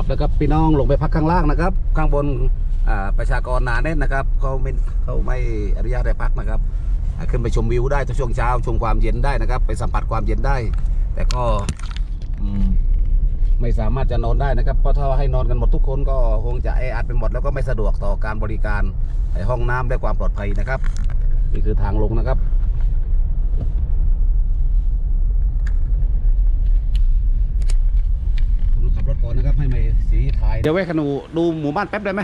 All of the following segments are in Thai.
ครับแล้วก็พี่น้องลงไปพักข้างล่างนะครับ ข้างบนประชากรหนาแน่นนะครับเขาไม่เขาไม่อนุญาตให้พักนะครับ ขึ้นไปชมวิวได้ช่วงเช้าชมความเย็นได้นะครับ ไปสัมผัสความเย็นได้ แต่ก็ไม่สามารถจะนอนได้นะครับเพราะถ้าให้นอนกันหมดทุกคนก็คงจะแออัดเป็นหมดแล้วก็ไม่สะดวกต่อการบริการห้องน้ำและความปลอดภัยนะครับ นี่คือทางลงนะครับ ผมขับ รถก่อนนะครับให้ไม่สีถ่ายเดี๋ยวแวะขนูดูหมู่บ้านแป๊บได้ไหม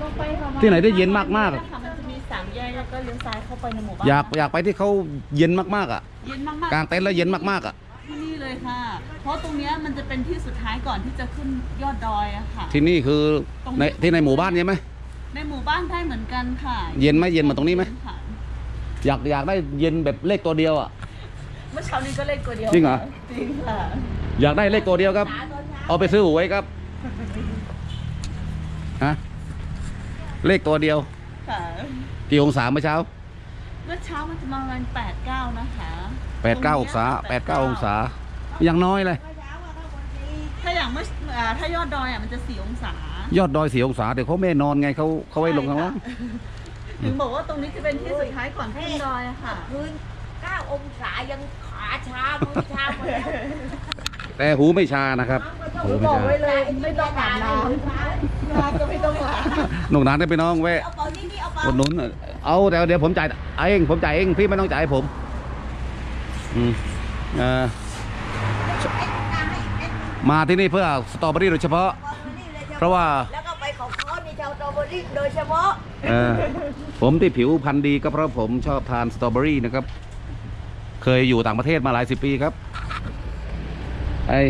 ลงไปประมาณที่ไหนได้เย็นมากๆนะคะมันจะมีสามแยกแล้วก็เลี้ยวซ้ายเข้าไปในหมู่บ้านอยากอยากไปที่เขาเย็นมากๆอะเย็นมากๆกลางเต็นท์แล้วเย็นมากๆอะที่นี่เลยค่ะ เพราะตรงเนี้ยมันจะเป็นที่สุดท้ายก่อนที่จะขึ้นยอดดอยอะค่ะ ที่นี่คือในที่ในหมู่บ้านใช่ไหมในหมู่บ้านได้เหมือนกันค่ะเย็นไหมเย็นเหมือนตรงนี้ไหมค่ะอยากอยากได้เย็นแบบเลขตัวเดียวอะ เมื่อเช้านี้ก็เลขตัวเดียวจริงเหรอ จริงค่ะ อยากได้เลขตัวเดียวครับ เอาไปซื้อหวยครับฮะเลขตัวเดียวค่ะกี่องศาเมื่อเช้าเมื่อเช้ามันจะประมาณแปดเก้านะคะแปดเก้าองศาแปดเก้าองศายังน้อยเลย ถ้าอย่างเมื่ออ่าถ้ายอดดอยอะมันจะสี่องศา ยอดดอยสี่องศาเดี๋ยวเขาไม่นอนไงเขาเขาไว้ลงข้างล่างถึงบอกว่าตรงนี้จะเป็นที่สุดท้ายก่อนขึ้นดอยอะค่ะ พื้น9องศายังขาชามือชาหมดแล้ว แต่หูไม่ชานะครับ หูไม่บอกชาไว้เลยไม่ต้องอาบน้ำน้ำก็ไม่ต้องล้างหนุ่มนานได้ไปน้องแวะเอาเปล่านี่นี่เอาเปล่าอุดหนุนเอาแต่เดี๋ยวผมจ่ายเองผมจ่ายเองพี่ไม่ต้องจ่ายให้ผมอืมเอ่อมาที่นี่เพื่อสตรอเบอรี่โดยเฉพาะ เพราะว่าแล้วก็ไปของเขานี่ชาวสตรอเบอรี่โดยเฉพาะเอ่อผมที่ผิวพรรณดีก็เพราะผมชอบทานสตรอเบอรี่นะครับ เคยอยู่ต่างประเทศมาหลายสิบปีครับ ไอ้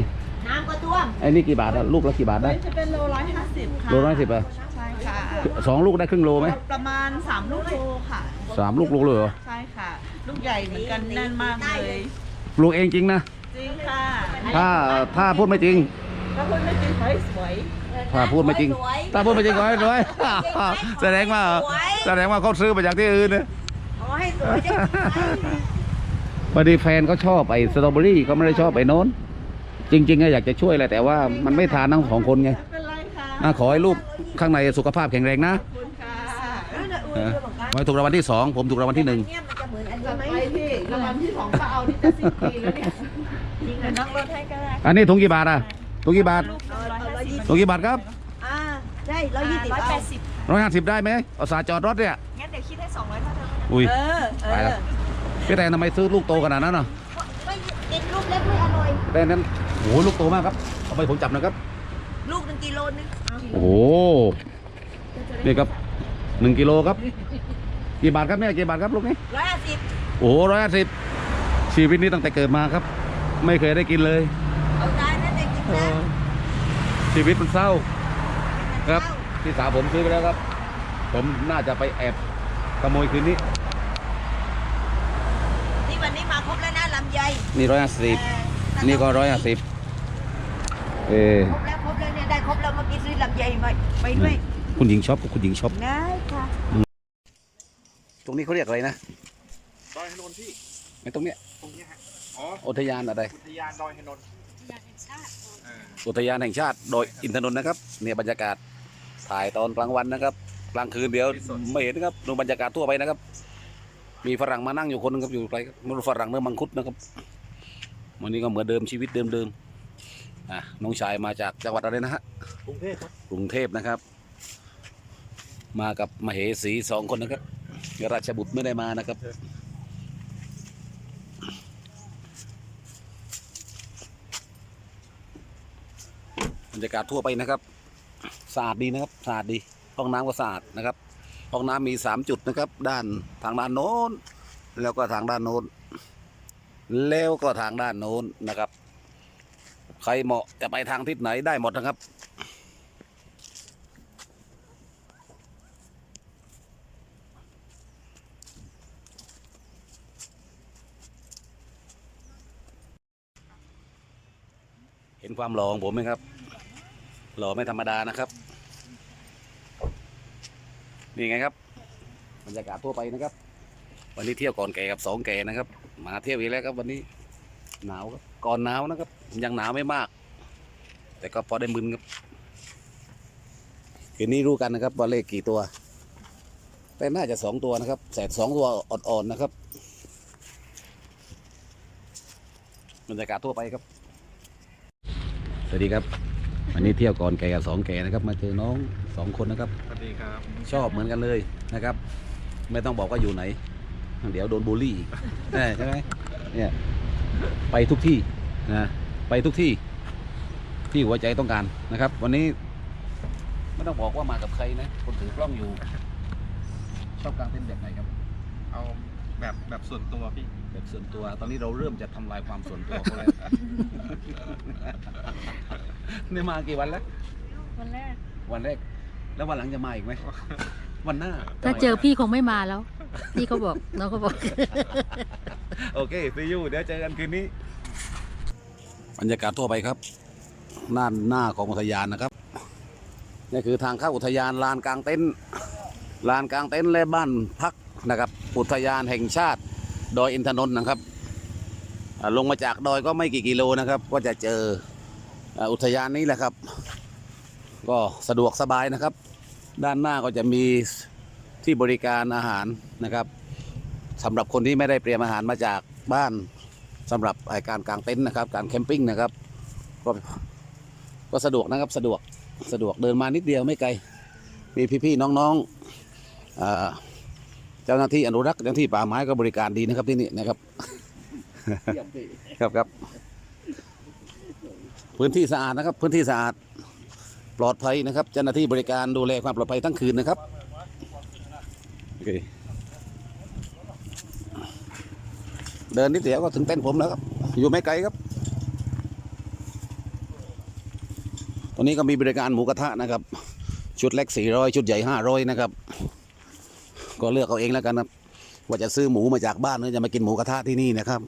น้ำก็ท่วมไอ้นี่กี่บาทอะลูกละกี่บาทได้จะเป็นโลร้อยห้าสิบค่ะโลร้อยสิบอะใช่ค่ะสองลูกได้ครึ่งโลไหมประมาณสามลูกโลค่ะสามลูกลูกเลยเหรอใช่ค่ะ ลูกใหญ่เหมือนกันแน่นมากเลยปลูกเองจริงนะจริงค่ะถ้าถ้าพูดไม่จริงถ้าคุณไม่จริงเฮ้ยสวยถ้าพูดไม่จริงถ้าพูดไม่จริงขอให้รวยแสดงว่าแสดงว่าเขาซื้อมาจากที่อื่นนะขอให้สวยได้พอดีแฟนเขาชอบไอ้สตรอเบอรี่เขาไม่ได้ชอบไอ้โน้น จริงๆก็อยากจะช่วยแหละแต่ว่ามันไม่ทานทั้งสองคนไงไม่เป็นไรค่ะอะขอให้ลูกข้างในสุขภาพแข็งแรงนะขอบคุณค่ะเออไว้ถูกรางวัลที่สองผมถูกรางวัลที่หนึ่ง เนี่ยมันจะเหมือนอันจะนี้ไหมไปที่รางวัลที่สองก็เอาที่จะสิ้นปีแล้วเนี่ยจริงเหรอน้องรถให้ก็ได้อันนี้ถุงกี่บาทอะถุงกี่บาทลูกร้อยห้าสิบถุงกี่บาทครับอ่าใช่ร้อยยี่สิบร้อยเอาแปดสิบร้อยห้าสิบได้ไหมเอาสาจอดรถเนี่ยงั้นเดี๋ยวคิดให้สองร้อยเท่าเดิมอุ้ยเออเอไปอแล้วพี่แตนทำไมซื้อลูกโตขนาดนั้นอะไม่กินลูกเล็กไม่อร่อยแต่นั้น โอ้โหลูกโตมากครับเอาไปผมจับหนะครับ ลูกหนึ่งกิโลนึงโอ้โหนี่ครับหนึ่งกิโลครับกี่บาทครับเนี่ยกี่บาทครับลูกนี้ร้อยห้าสิบโอ้โหร้อยห้าสิบชีวิตนี้ตั้งแต่เกิดมาครับ ไม่เคยได้กินเลยเอาได้นะเด็กกินนะชีวิตมันเศร้า ครับพี่สาวผมซื้อไปแล้วครับ ผมน่าจะไปแอบขโมยคืนนี้นี่วันนี้มาครบแล้วนะลำไยนี่ร้อยห้าสิบเออนี่ก็ร้อยห้าสิบ เออครบแล้วครบแล้วเนี่ยได้ครบแล้วเมื่อกี้ซื้อลำไยไปไปด้วยคุณหญิงช็อปกับคุณหญิงช็อปได้ค่ะตรงนี้เขาเรียกอะไรนะดอยถนนพี่ไอ้ตรงเนี้ยตรงเนี้ยฮะอ๋ออุทยานอะไรอุทยานดอยถนนอุทยานแห่งชาติโดยอินทนนท์นะครับเนี่ยบรรยากาศถ่ายตอนกลางวันนะครับ กลางคืนเดี๋ยวไม่เห็นนะครับดูบรรยากาศทั่วไปนะครับ มีฝรั่งมานั่งอยู่คนหนึงครับอยู่ไกลครับไมันฝรั่งเนื้อมังคุดนะครับวันนี้ก็เหมือนเดิมชีวิตเดิมๆ อะน้องชายมาจากจังหวัดอะไรนะฮะกรุงเทพครับกรุงเทพนะครับ มากับมเหสีสองคนนะครับราชบุตรไม่ได้มานะครับ บรรยากาศทั่วไปนะครับสะอาดดีนะครับสะอาดดี ห้องน้ำก็สะอาดนะครับห้องน้ำมีสามจุดนะครับ ด้านทางด้านโน้น แล้วก็ทางด้านโน้น แล้วก็ทางด้านโน้นนะครับ ใครเหมาะจะไปทางทิศไหนได้หมดนะครับ เห็นความหล่อของผมไหมครับ หล่อไม่ธรรมดานะครับ นี่ไงครับบรรยากาศทั่วไปนะครับ วันนี้เที่ยวก่อนแก่กับสองแก่นะครับ มาเที่ยวอีกแล้วครับวันนี้หนาวครับก่อนหนาวนะครับ ยังหนาวไม่มาก แต่ก็พอได้มึนครับคืนนี้รู้กันนะครับว่าเลขกี่ตัว แต่น่าจะสองตัวนะครับแสดสองตัวอ่อนๆนะครับบรรยากาศทั่วไปครับ สวัสดีครับ วันนี้เที่ยวก่อนแก่กับสองแก่นะครับ มาเจอน้องสองคนนะครับ สวัสดีครับ ชอบเหมือนกันเลยนะครับ ไม่ต้องบอกว่าอยู่ไหน เดี๋ยวโดนบูลลี่อีกแน่ใช่ไหมเนี่ย ไปทุกที่นะ ไปทุกที่ที่หัวใจต้องการนะครับ วันนี้ไม่ต้องบอกว่ามากับใครนะคนถือกล้องอยู่ชอบกางเต็นท์แบบไหนครับ เอาแบบแบบส่วนตัวพี่แบบส่วนตัว ตอนนี้เราเริ่มจะทำลายความส่วนตัวเขาแล้วเนี่ยมากี่วันแล้ววันแรกวันแรก แล้ววันหลังจะมาอีกไหมวันหน้า ถ้าเจอพี่คงไม่มาแล้ว พี่เขาบอกน้องเขาบอก โอเคซียูเดี๋ยวเจอกันคืนนี้ บรรยากาศทั่วไปครับหน้าหน้าของอุทยานนะครับนี่คือทางเข้าอุทยานลานกลางเต็นท์ลานกลางเต็นท์และบ้านพักนะครับ อุทยานแห่งชาติดอยอินทนนท์นะครับ ลงมาจากดอยก็ไม่กี่กิโลนะครับ ก็จะเจออุทยานนี้แหละครับ ก็สะดวกสบายนะครับ ด้านหน้าก็จะมีที่บริการอาหารนะครับสำหรับคนที่ไม่ได้เตรียมอาหารมาจากบ้าน สำหรับไอ้การกางเต็นท์นะครับ การแคมปิ้งนะครับ ก็ก็สะดวกนะครับสะดวกสะดวกเดินมานิดเดียวไม่ไกล มีพี่ๆน้องๆอ่าเจ้าหน้าที่อนุรักษ์เจ้าหน้าที่ป่าไม้ก็บริการดีนะครับที่นี่นะครับครับครับ พื้นที่สะอาดนะครับ พื้นที่สะอาดปลอดภัยนะครับ เจ้าหน้าที่บริการดูแลความปลอดภัยทั้งคืนนะครับโอเค เดินนิดเดียวก็ถึงเต้นท์ผมแล้วครับ อยู่ไม่ไกลครับ ตอนนี้ก็มีบริการหมูกระทะนะครับ ชุดเล็ก400ชุดใหญ่500นะครับ ก็เลือกเอาเองแล้วกันครับ ว่าจะซื้อหมูมาจากบ้านหรือจะมากินหมูกระทะที่นี่นะครับ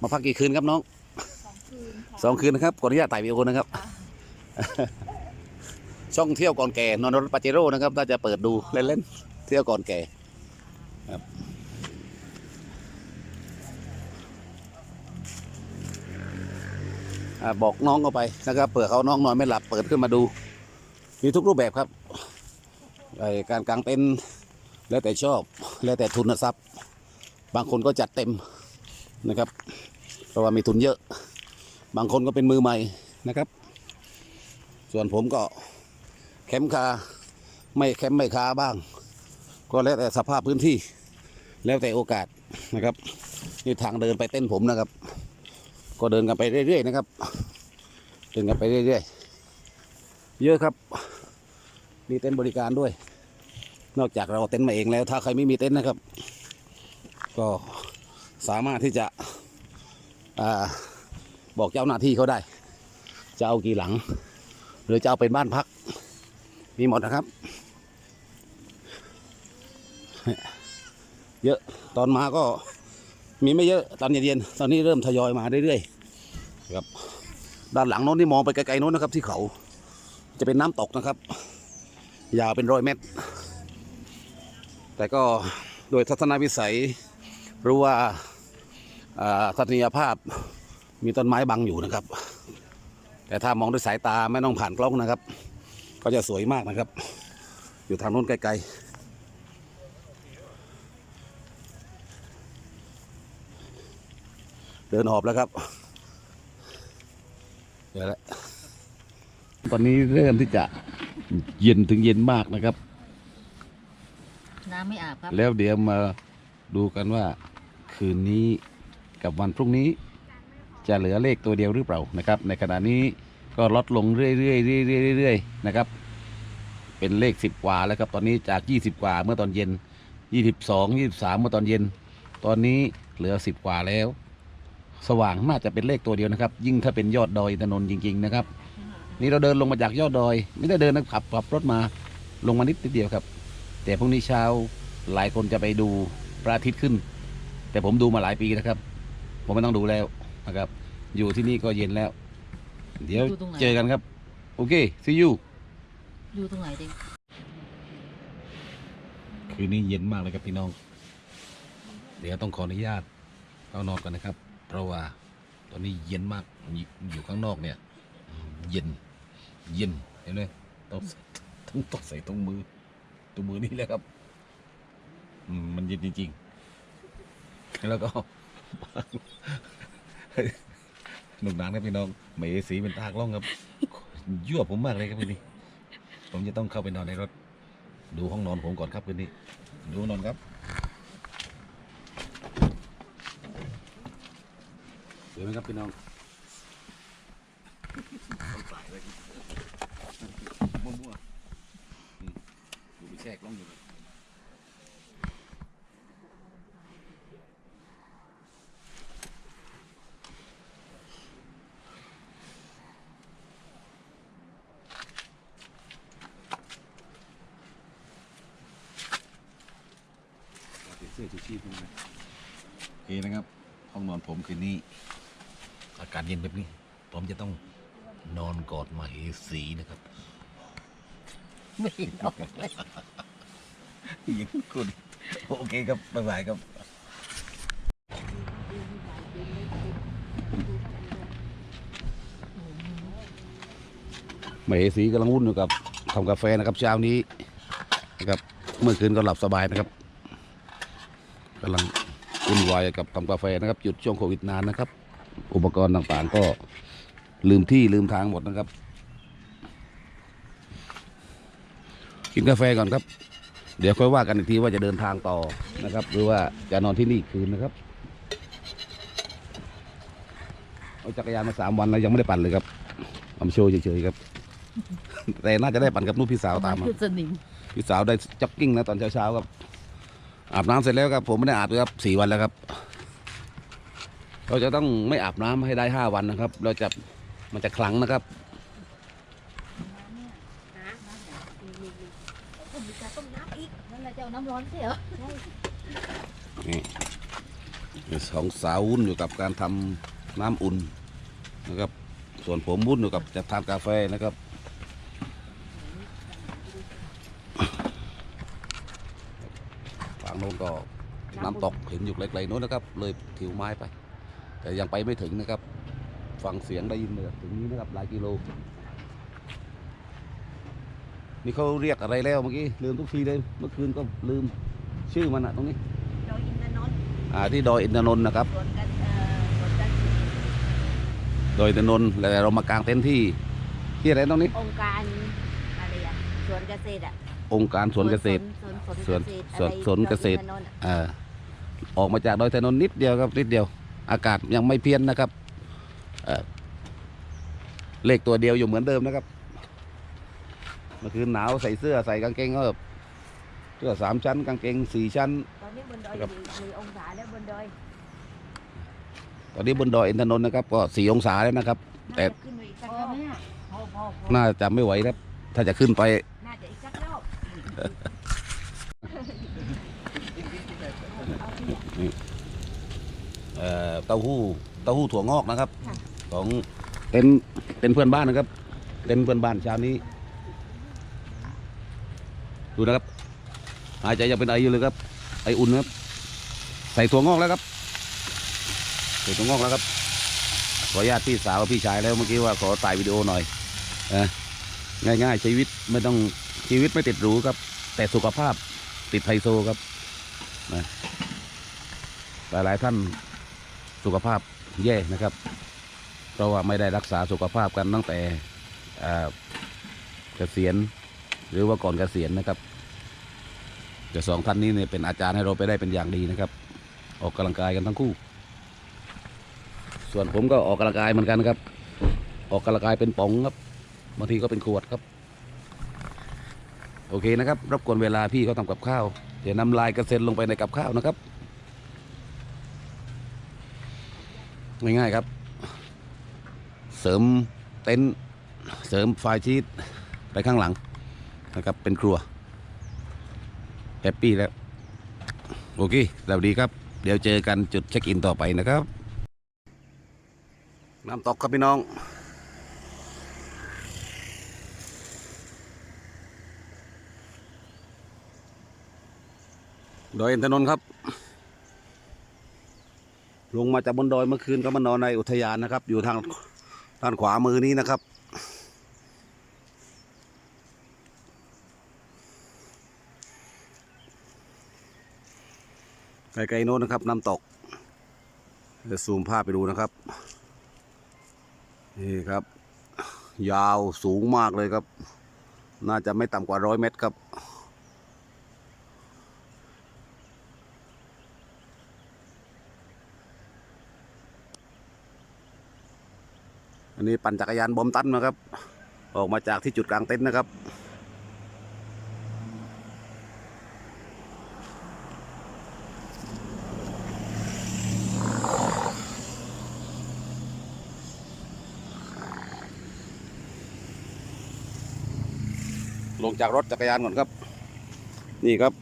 มาพักกี่คืนครับน้องสองคืนนะครับขออนุญาตถ่ายวิดีโอนะครับ ช่องเที่ยวก่อนแก่นอนรถปาเจโร่นะครับ น่าจะเปิดดูเล่นๆ เที่ยวก่อนแก่ครับอ่า บอกน้องเข้าไปนะครับเปิดเขาน้องนอนไม่หลับเปิดขึ้นมาดู มีทุกรูปแบบครับการกางเต็นท์แล้วแต่ชอบแล้วแต่ทุนทรัพย์ บางคนก็จัดเต็มนะครับ เพราะว่ามีทุนเยอะ บางคนก็เป็นมือใหม่นะครับ ส่วนผมก็แคมป์คาไม่แคมป์ไม่คาบ้าง ก็แล้วแต่สภาพพื้นที่แล้วแต่โอกาสนะครับนี่ทางเดินไปเต้นผมนะครับ ก็เดินกันไปเรื่อยๆนะครับ เดินกันไปเรื่อยๆ เยอะครับ มีเต็นท์บริการด้วย นอกจากเราเต็นท์มาเองแล้ว ถ้าใครไม่มีเต็นท์นะครับ ก็สามารถที่จะอบอกเจ้าหน้าที่เขาได้ จะเอากี่หลัง หรือจะเอาเป็นบ้านพัก มีหมดนะครับ เยอะตอนมาก็ มีไม่เยอะตอนเย็นๆตอนนี้เริ่มทยอยมาเรื่อยๆครับด้านหลังโน้นที่มองไปไกลๆโน้นนะครับ ที่เขาจะเป็นน้ำตกนะครับ ยาวเป็นร้อยเมตร แต่ก็โดยทัศนวิสัยรู้ว่าอ่าทัศนียภาพมีต้นไม้บังอยู่นะครับ แต่ถ้ามองด้วยสายตาไม่ต้องผ่านกล้องนะครับ ก็จะสวยมากนะครับ อยู่ทางโน้นไกลๆ ดินหอบแล้วครับเดี๋ยวละตอนนี้เริ่มที่จะเย็นถึงเย็นมากนะครับ น้ำไม่อาบครับ แล้วเดี๋ยวมาดูกันว่าคืนนี้กับวันพรุ่งนี้ จะเหลือเลขตัวเดียวหรือเปล่านะครับ ในขณะนี้ก็ลดลงเรื่อยๆเรื่อยๆเรื่อยๆนะครับ เป็นเลขสิบกว่าแล้วครับตอนนี้จากยี่สิบกว่าเมื่อตอนเย็นยี่สิบสองยี่สิบสามเมื่อตอนเย็น ตอนนี้เหลือสิบกว่าแล้ว สว่างน่าจะเป็นเลขตัวเดียวนะครับ ยิ่งถ้าเป็นยอดดอยอินทนนท์จริง ๆ นะครับ นี่เราเดินลงมาจากยอดดอย ไม่ได้เดินนะขับขับรถมาลงมานิดนิดเดียวครับ แต่พรุ่งนี้เช้าหลายคนจะไปดูพระอาทิตย์ขึ้น แต่ผมดูมาหลายปีนะครับ ผมไม่ต้องดูแล้วนะครับ อยู่ที่นี่ก็เย็นแล้ว เดี๋ยวอยู่ตรงไหนเจอกันครับ โอเค see you อยู่ตรงไหนดิคืนนี้เย็นมากเลยครับพี่น้อง เดี๋ยวต้องขออนุญาตเข้านอนกันนะครับ เพราะว่าตอนนี้เย็นมากอยู่ข้างนอกเนี่ย เย็น เย็นเห็นไหมต้องต้องต้องใส่ตรงมือตรงมือนี่แหละครับมันเย็นจริงๆแล้วก็หนุกหนังนะพี่น้องไม่สีเป็นตากล้องครับยั่วผมมากเลยครับคืนนี้ผมจะต้องเข้าไปนอนในรถ ดูห้องนอนผมก่อนครับคืนนี้ดูนอนครับ สวยไหมครับพี่น้องมั่วๆอืมดูไปแช่กล้องอยู่เลยเปลี่ยนเสื้อชูชีพมาเลยโอเคนะครับ ห้องนอนผมคืนนี้อากาศเย็นแบบนี้ ผมจะต้องนอนกอดมาเหสีนะครับ ไม่นออกเลยยิงคุณโอเคครับบ๊ายบายครับมเหสีกำลังวุ่นอยู่กับทำกาแฟนะครับเช้านี้นะครับเมื่อคืนก็หลับสบายนะครับกำลังวุ่นวายกับทำกาแฟนะครับหยุดช่วงโควิดนานนะครับ อุปกรณ์ต่างๆ ก็ลืมที่ลืมทางหมดนะครับ กินกาแฟก่อนครับ เดี๋ยวค่อยว่ากันอีกทีว่าจะเดินทางต่อนะครับ หรือว่าจะนอนที่นี่อีกคืนนะครับเอาจักรยานมาสามวันแล้วยังไม่ได้ปั่นเลยครับเอามาโชว์เฉยๆครับ แต่น่าจะได้ปั่นกับนู่นพี่สาวตามมาคือสนิมพี่สาวได้จ็อกกิ้งนะตอนเช้าๆครับอาบน้ำเสร็จแล้วครับ ผมไม่ได้อาบเลยครับสี่วันแล้วครับ เราจะต้องไม่อาบน้ำให้ได้ห้าวันนะครับ เราจะมันจะคลังนะครับผมมีการต้มน้ำอีกนั่นแหละจะเอาน้ำร้อนเสียนี่สองสาววุ่นอยู่กับการทำน้ำอุ่นนะครับ ส่วนผมวุ่นอยู่กับจะทานกาแฟนะครับฝั่งโน้นก็น้ำตกเห็นอยู่ไกลๆโน้นนะครับ เลยถิวไม้ไป แต่ยังไปไม่ถึงนะครับ ฟังเสียงได้ยินเลยถึงนี้นะครับหลายกิโล นี่เขาเรียกอะไรแล้วเมื่อกี้ลืมทุกทีเลย เมื่อคืนก็ลืมชื่อมันอะตรงนี้โดยอินทนนท์อ่าที่ดอยอินทนนท์นะครับสวนกันเอ่อสวนกันดอยอินทนนท์แล้วเรามากางเต็นท์ที่ที่อะไรตรงนี้ องค์การอะไรอะสวนเกษตรอะองค์การสวนเกษตร สวนสวนสวนเกษตร อะไรดอยอินทนนท์อะ อ่าออกมาจากดอยอินทนนท์นิดเดียวครับนิดเดียว อากาศยังไม่เพี้ยนนะครับเอ่อเลขตัวเดียวอยู่เหมือนเดิมนะครับเมื่อคืนหนาวใส่เสื้อใส่กางเกงก็เสื้อสามชั้น กางเกงสี่ชั้น ตอนนี้บนดอยครับมีมีองศาแล้วบนดอยตอนนี้บนดอยอินทนนท์นะครับ ก็สี่องศาแล้วนะครับ แต่น่าจะขึ้นไปอีกสักพรออบไหมอะพอพอพอน่าจะไม่ไหวครับ ถ้าจะขึ้นไปน่าจะอีกสักรอบ เอ่อเต้าหู้เต้าหู้ถั่วงอกนะครับของเต็นท์เต็นท์เพื่อนบ้านนะครับ เต็นท์เพื่อนบ้านเช้านี้ ดูนะครับ หายใจยังเป็นไออยู่เลยครับ ไออุ่นครับ ใส่ถั่วงอกแล้วครับใส่ถั่วงอกแล้วครับ ขออนุญาตพี่สาวกับพี่ชายแล้วเมื่อกี้ว่าขอถ่ายวิดีโอหน่อยนะง่ายๆชีวิตไม่ต้องชีวิตไม่ติดหรูครับ แต่สุขภาพติดไฮโซครับนะหลายๆท่าน สุขภาพแย่นะครับ เพราะว่าไม่ได้รักษาสุขภาพกันตั้งแต่เกษียณหรือว่าก่อนเกษียณนะครับแต่สองท่านนี้เนี่ยเป็นอาจารย์ให้เราไปได้เป็นอย่างดีนะครับ ออกกำลังกายกันทั้งคู่ ส่วนผมก็ออกกำลังกายเหมือนกันครับ ออกกำลังกายเป็นป๋องครับบางทีก็เป็นขวดครับ โอเคนะครับรบกวนเวลาพี่เขาทำกับข้าวเดี๋ยวนำลายกระเซ็นลงไปในกับข้าวนะครับ ง่ายๆครับ เสริมเต็นท์เสริมไฟชีตไปข้างหลังนะครับ เป็นครัวแฮปปี้แล้ว โอเคแล้วดีครับ เดี๋ยวเจอกันจุดเช็คอินต่อไปนะครับ น้ำตกครับพี่น้องดอยอินทนนท์ครับ ลงมาจากบนดอยเมื่อคืนก็มานอนในอุทยานนะครับ อยู่ทางด้านขวามือนี้นะครับ ไกลๆโน้นนะครับน้ำตกจะซูมภาพไปดูนะครับ นี่ครับ ยาวสูงมากเลยครับ น่าจะไม่ต่ำกว่าร้อยเมตรครับันนี้ปั่นจักรยานบอมตันนะครับ ออกมาจากที่จุดกลางเต็นท์นะครับลงจากรถจักรยานก่อนครับ นี่ครับ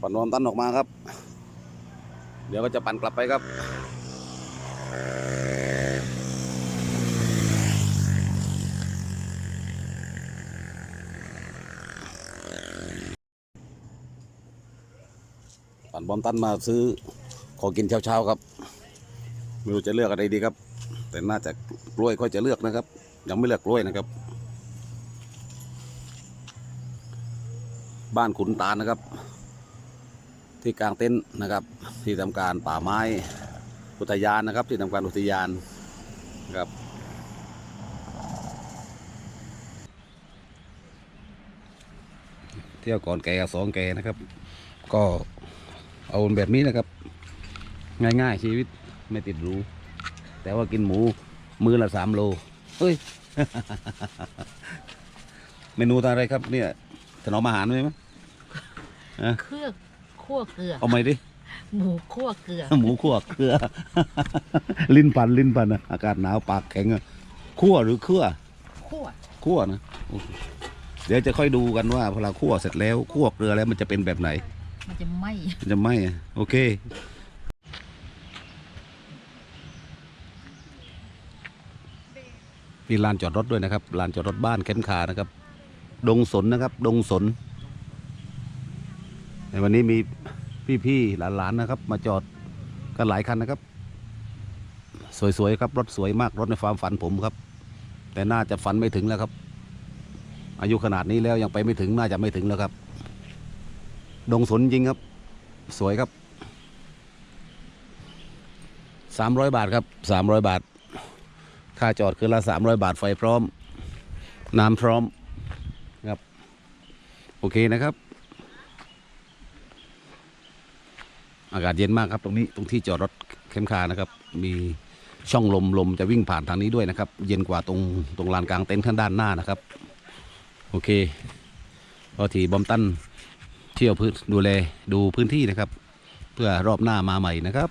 ปั่นบอมตั้นออกมาครับ เดี๋ยวก็จะปั่นกลับไปครับ บอมตันมาซื้อของกินเช้าๆครับ ไม่รู้จะเลือกอะไรดีครับ แต่น่าจะกล้วยค่อยจะเลือกนะครับ ยังไม่เลือกกล้วยนะครับ บ้านขุนตาลนะครับ ที่กลางเต็นท์นะครับ ที่ทำการป่าไม้อุทยานนะครับ ที่ทำการอุทยานนะครับเที่ยวก่อนแก่สองแก่นะครับ ก็ เอาแบบนี้นะครับ ง่ายๆชีวิตไม่ติดหรูแต่ว่ากินหมูมือละสามโลเฮ้ย เมนูอะไรครับ เนี่ยถนอมอาหารไหมมั้ยเครื่องคั่วเกลือเอาไหมดิหมูคั่วเกลือ หมูคั่วเกลือ ลิ้นปันลิ้นปันนะอากาศหนาวปากแข็งอะคั่วหรือเครือคั่วคั่วนะโอเคเดี๋ยวจะค่อยดูกันว่าพอเราคั่วเสร็จแล้วคั่วเกลือแล้วมันจะเป็นแบบไหน มันจะไหมมันจะไหมอะโอเค มีลานจอดรถด้วยนะครับลานจอดรถบ้านเค้นคานะครับ ดงสนนะครับ ดงสน ในวันนี้มีพี่ๆหลานๆนะครับ มาจอดกันหลายคันนะครับ สวยๆครับรถสวยมากรถในความฝันผมครับ แต่น่าจะฝันไม่ถึงแล้วครับ อายุขนาดนี้แล้วยังไปไม่ถึงน่าจะไม่ถึงแล้วครับ ดงสนจริงครับ สวยครับสามร้อยบาทครับสามร้อยบาท ค่าจอดคือละสามร้อยบาทไฟพร้อม น้ำพร้อมครับ โอเคนะครับ อากาศเย็นมากครับตรงนี้ตรงที่จอดรถเข้มคานะครับ มีช่องลมลมจะวิ่งผ่านทางนี้ด้วยนะครับ เย็นกว่าตรงตรงลานกลางเต็นท์ข้างด้านหน้านะครับ โอเคพอทีบอมตัน เที่ยวพื้นดูแลดูพื้นที่นะครับ เพื่อรอบหน้ามาใหม่นะครับ